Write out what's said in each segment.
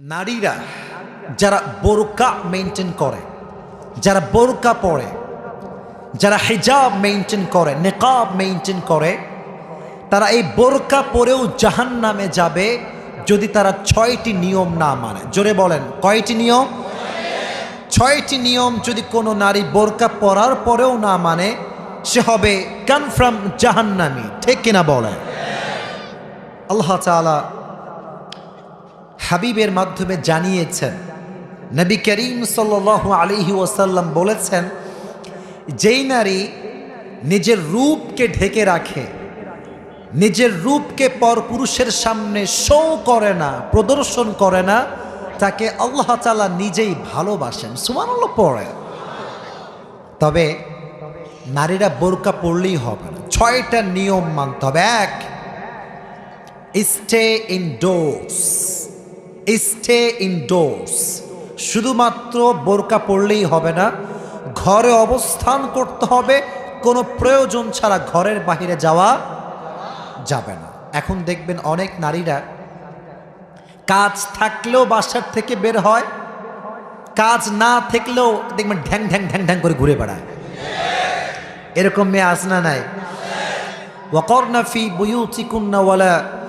নারীরা যারা বোরকা মেনটেন করে, যারা বোরকা পরে, যারা হিজাব মেনটেন করে, নেকাব মেনটেন করে, তারা এই বোরকা পরেও জাহান নামে যাবে যদি তারা ছয়টি নিয়ম না মানে। জোরে বলেন, কয়টি নিয়ম? ছয়টি নিয়ম যদি কোনো নারী বোরকা পরার পরেও না মানে সে হবে কনফার্ম জাহান্নামি। ঠিক কিনা বলেন? আল্লাহ তাআলা হাবিবের মাধ্যমে জানিয়েছেন। নবী করিম সাল আলিহি ওয়াসাল্লাম বলেছেন, যেই নারী নিজের রূপকে ঢেকে রাখে, নিজের রূপকে পর পুরুষের সামনে শো করে না, প্রদর্শন করে না, তাকে আল্লাহ তালা নিজেই ভালোবাসেন। সুমানুল্লাহ পড়ে। তবে নারীরা বোরকা পড়লেই হবে না। ছয়টা নিয়ম মানতে হবে। এক স্টে ইনডোর্স স্টে ইনডোর্স শুধুমাত্র বোরকা পড়লেই হবে না, ঘরে অবস্থান করতে হবে, কোনো প্রয়োজন ছাড়া ঘরের বাহিরে যাওয়া যাবে না। এখন দেখবেন অনেক নারীরা কাজ থাকলেও বাসার থেকে বের হয়, কাজ না থাকলেও দেখবেন ঢ্যাং ঢ্যাং ঢ্যাং ঢ্যাং করে ঘুরে বেড়ায়। এরকম মেয়ে আসনা নাই? ওয়াকর্নাফি বুয়ু চিকুন্না ওয়ালা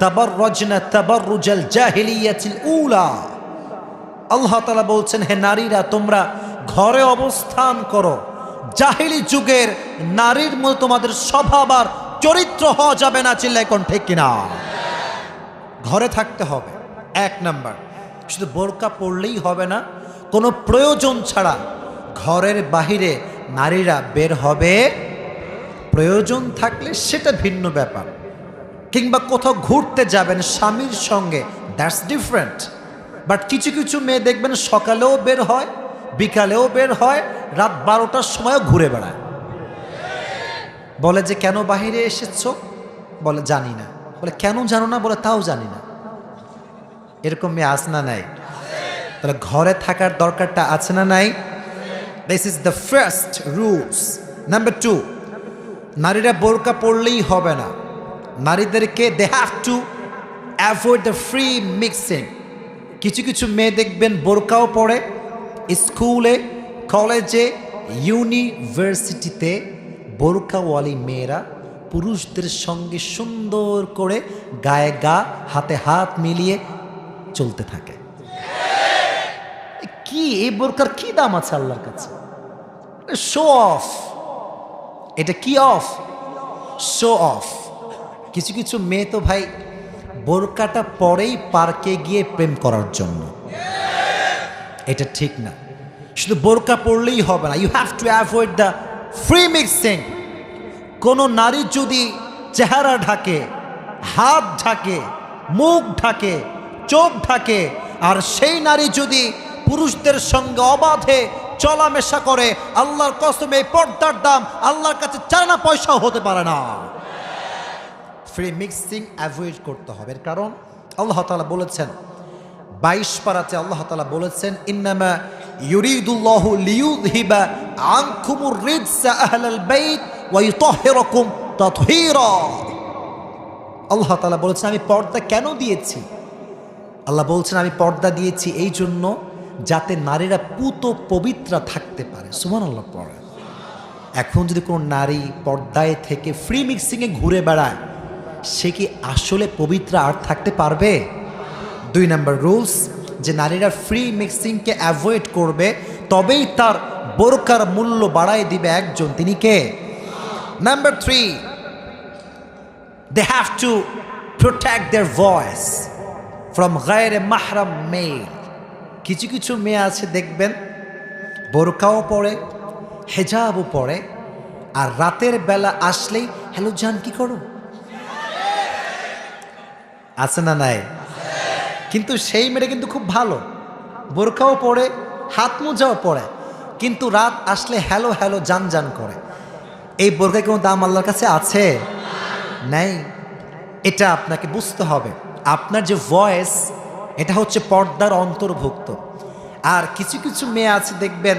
তাবাররজনা তাবাররুজাল জাহিলিয়াতিল উলা। আল্লাহ তাআলা বলছেন, হে নারীরা, তোমরা ঘরে অবস্থান করো। জাহিলি যুগের নারীর মতো তোমাদের স্বভাব আর চরিত্র হওয়া যাবে না চিল্লা এখন ঠিক কিনা? ঘরে থাকতে হবে, এক নাম্বার। শুধু বোরকা পড়লেই হবে না, কোনো প্রয়োজন ছাড়া ঘরের বাহিরে নারীরা বের হবে। প্রয়োজন থাকলে সেটা ভিন্ন ব্যাপার। কিংবা কোথাও ঘুরতে যাবেন স্বামীর সঙ্গে দ্যাটস ডিফারেন্ট বাট কিছু কিছু মেয়ে দেখবেন সকালেও বের হয়, বিকালেও বের হয়, রাত বারোটার সময়ও ঘুরে বেড়ায়। বলে যে, কেন বাহিরে এসেছ? বলে, জানি না। বলে, কেন জানো না? বলে, তাও জানি না। এরকম মেয়ে আস না নাই? তাহলে ঘরে থাকার দরকারটা আছে না নাই? This is the first rules number two নারীরা বোরকা পড়লেই হবে না। নারীদেরকে they have to avoid the free mixing কিছু কিছু মেয়ে দেখবেন বোরকাও পড়ে স্কুলে, কলেজে, ইউনিভার্সিটিতে বোরকাওয়ালি মেয়েরা পুরুষদের সঙ্গে সুন্দর করে গায়ে গা, হাতে হাত মিলিয়ে চলতে থাকে। কি, এই বোরকার কি দাম আছে আল্লাহর কাছে? শো অফ এটা কি অফ শো অফ কিছু কিছু মেয়ে তো ভাই বোরকাটা পরেই পার্কে গিয়ে প্রেম করার জন্য। এটা ঠিক না। শুধু বোরকা পড়লেই হবে না। You have to avoid the free mixing কোনো নারী যদি চেহারা ঢাকে, হাত ঢাকে, মুখ ঢাকে, চোখ ঢাকে, আর সেই নারী যদি পুরুষদের সঙ্গে অবাধে চলামেশা করে, আল্লাহর কসমে, এই পর্দার দাম আল্লাহর কাছে চারানা পয়সাও হতে পারে না। ফ্রি মিক্সিং অ্যাভয়েড করতে হবে। এর কারণ আল্লাহ তালা বলেছেন, বাইশ পারাতে আল্লাহ তালা বলেছেন, ইন্নামা ইউরিদুল্লাহ লিউযহিবা আনকুমুর রিজসা আহলাল বাইত ওয়া ইউতাহহিরাকুম তাতহীরা। আল্লাহ তালা বলেছেন, আমি পর্দা কেন দিয়েছি? আল্লাহ বলছেন, আমি পর্দা দিয়েছি এই জন্য যাতে নারীরা পুত পবিত্রা থাকতে পারে। সুমান আল্লাহ পড়ে এখন যদি কোনো নারী পর্দায় থেকে ফ্রি মিক্সিংয়ে ঘুরে বেড়ায় সে কি আসলে পবিত্র আর থাকতে পারবে? দুই নাম্বার রুলস, যে নারীরা ফ্রি মিক্সিংকে অ্যাভয়েড করবে, তবেই তার বোরকার মূল্য বাড়ায় দিবে একজন। তিনি কে? Number three they have to protect their voice from গায়ের মাহরাম মেল কিছু কিছু মেয়ে আছে, দেখবেন, বোরকাও পরে, হেজাবও পরে, আর রাতের বেলা আসলেই, হ্যালো জান, কি করো? আছে না নাই? কিন্তু সেই মেয়েটা কিন্তু খুব ভালো। বোরখাও পরে হাত মোজাও পরে কিন্তু রাত আসলে হ্যালো হ্যালো যান যান করে। এই বোরখায় কোনো দাম আল্লাহর কাছে আছে? নাই। এটা আপনাকে বুঝতে হবে। আপনার যে ভয়েস এটা হচ্ছে পর্দার অন্তর্ভুক্ত। আর কিছু কিছু মেয়ে আছে, দেখবেন,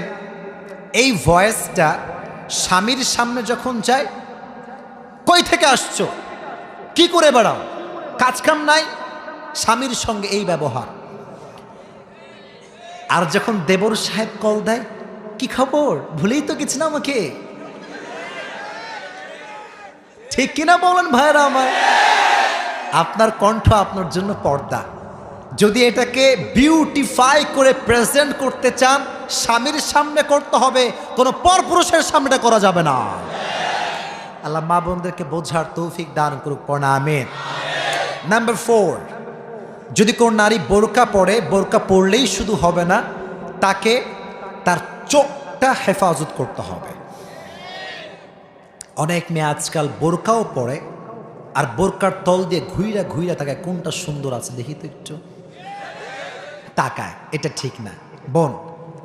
এই ভয়েসটা স্বামীর সামনে যখন যায়, কই থেকে আসছো? কি করে বেড়াও? কাজকাম নাই, স্বামীর সঙ্গে এই ব্যবহার। আর যখন দেবর সাহেব কল দেয়, কি খবর? ভুলেই তো গেছি না আমাকে ঠিক কিনা বলেন ভাইরা আমার? আপনার কণ্ঠ আপনার জন্য পর্দা। যদি এটাকে বিউটিফাই করে প্রেজেন্ট করতে চান, স্বামীর সামনে করতে হবে, কোনো পরপুরুষের সামনেটা করা যাবে না। আল্লাহ মা বোনদেরকে বোঝার তৌফিক দান করুক আমিন। নাম্বার ফোর যদি কোন নারী বোরকা পরে, বোরকা পরলেই শুধু হবে না, তাকে তার চোখটা হেফাজত করতে হবে। অনেক মেয়ে আজকাল বোরকাও পরে, আর বোরকার তল দিয়ে ঘুইরা ঘুইরা তাকায়, কোনটা সুন্দর আছে দেখি তো একটু। তাকায়, এটা ঠিক না। বোন,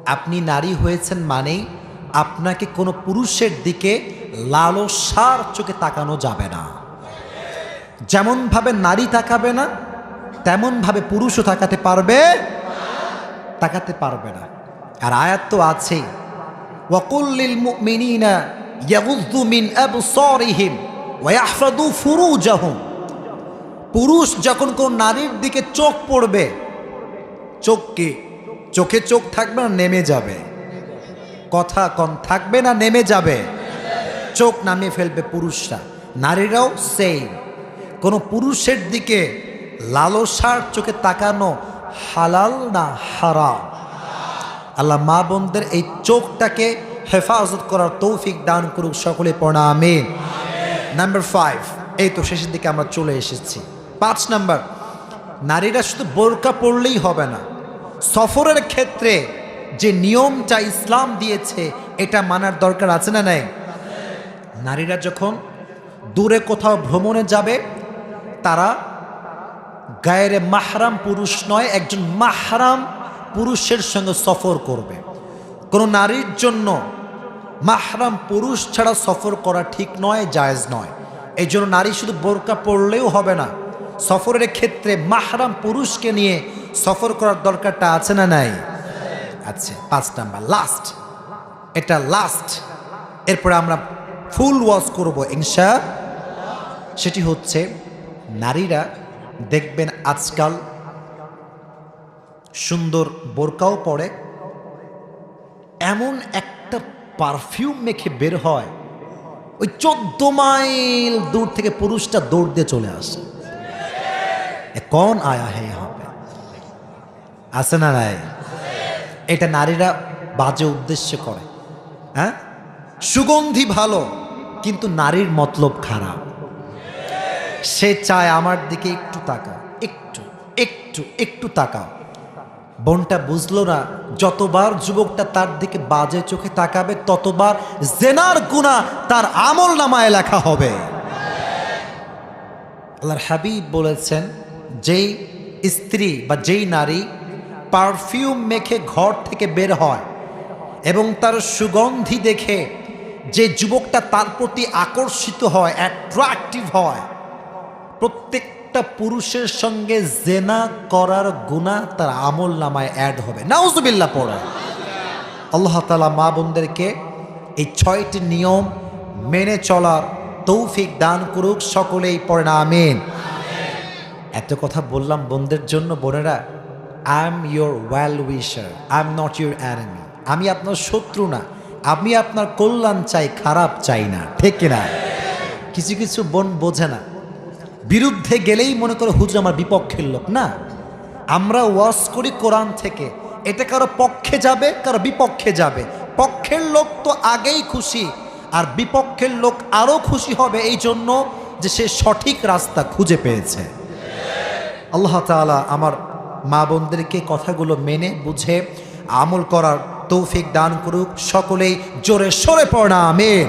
আপনি নারী হয়েছেন মানেই আপনাকে কোনো পুরুষের দিকে লালসার চোখে তাকানো যাবে না। যেমনভাবে নারী তাকাবে না তেমনভাবে পুরুষও তাকাতে পারবে তাকাতে পারবে না। আর আয়াত তো আছেই। ওয়াকুল্লিল মুমিনিনা মিন পুরুষ যখন কোন নারীর দিকে চোখ পড়বে, চোখ কি? চোখে চোখ থাকবে না, নেমে যাবে। কথা কম থাকবে না, নেমে যাবে। চোখ নামিয়ে ফেলবে পুরুষরা। নারীরাও সেম কোনো পুরুষের দিকে লালসার চোখে তাকানো হালাল না হারাম? আল্লাহ মা বোনদের এই চোখটাকে হেফাজত করার তৌফিক দান করুক সকলে, পড়া আমিন। নাম্বার ফাইভ এই তো শেষের দিকে আমরা চলে এসেছি। পাঁচ নাম্বার, নারীরা শুধু বোরকা পড়লেই হবে না, সফরের ক্ষেত্রে যে নিয়মটা ইসলাম দিয়েছে, এটা মানার দরকার আছে না নাই? নারীরা যখন দূরে কোথাও ভ্রমণে যাবে তারা গায়ের মাহরাম পুরুষ নয়, একজন মাহরাম পুরুষের সঙ্গে সফর করবে। কোনো নারীর জন্য মাহরাম পুরুষ ছাড়া সফর করা ঠিক নয়, জায়েজ নয়। এই জন্য নারী শুধু বোরকা পড়লেও হবে না। সফরের ক্ষেত্রে মাহরাম পুরুষকে নিয়ে সফর করার দরকারটা আছে না নাই? আচ্ছা পাঁচ নাম্বার লাস্ট এটা লাস্ট এরপরে আমরা ফুল ওয়াশ করব, ইনশা সেটি হচ্ছে নারীরা দেখবেন আজকাল সুন্দর বোরকাও পরে, এমন একটা পারফিউম মেখে বের হয়, ওই চোদ্দ মাইল দূর থেকে পুরুষটা দৌড় দিয়ে চলে আসে। কন আয়া হে হবে আছে না রায় এটা নারীরা বাজে উদ্দেশ্য করে হ্যাঁ? সুগন্ধি ভালো, কিন্তু নারীর মতলব খারাপ। সে চায় আমার দিকে একটু তাকাও, একটু একটু একটু তাকাও। বোনটা বুঝলো না, যতবার যুবকটা তার দিকে বাজে চোখে তাকাবে, ততবার জেনার গুণা তার আমল নামায় লেখা হবে। আল্লাহর হাবিব বলেছেন, যেই স্ত্রী বা যেই নারী পারফিউম মেখে ঘর থেকে বের হয় এবং তার সুগন্ধি দেখে যে যুবকটা তার প্রতি আকর্ষিত হয় অ্যাট্রাকটিভ হয় প্রত্যেকটা পুরুষের সঙ্গে জেনা করার গুণা তার আমল নামায় অ্যাড হবে। নাউজুবিল্লা পড়ে। আল্লাহ তালা মা বোনদেরকে এই ছয়টি নিয়ম মেনে চলার তৌফিক দান করুক, সকলেই পড়ে না আমিন। এত কথা বললাম বোনদের জন্য, বোনেরা I am your well wisher I am not your enemy আমি আপনার শত্রু না, আমি আপনার কল্যাণ চাই, খারাপ চাই না, ঠিক কিনা? কিছু কিছু বোন বোঝে না। বিরুদ্ধে গেলেই মনে করো হুজুর আমার বিপক্ষের লোক, না? আমরা ওয়াশ করি কোরআন থেকে। এটা কারও পক্ষে যাবে, কারও বিপক্ষে যাবে। পক্ষের লোক তো আগেই খুশি, আর বিপক্ষের লোক আরও খুশি হবে এই জন্য যে সে সঠিক রাস্তা খুঁজে পেয়েছে। আল্লাহ তাআলা আমার মা বোনদেরকে কথাগুলো মেনে, বুঝে, আমল করার তৌফিক দান করুক। সকলেই জোরে সরে পড়া আমিন।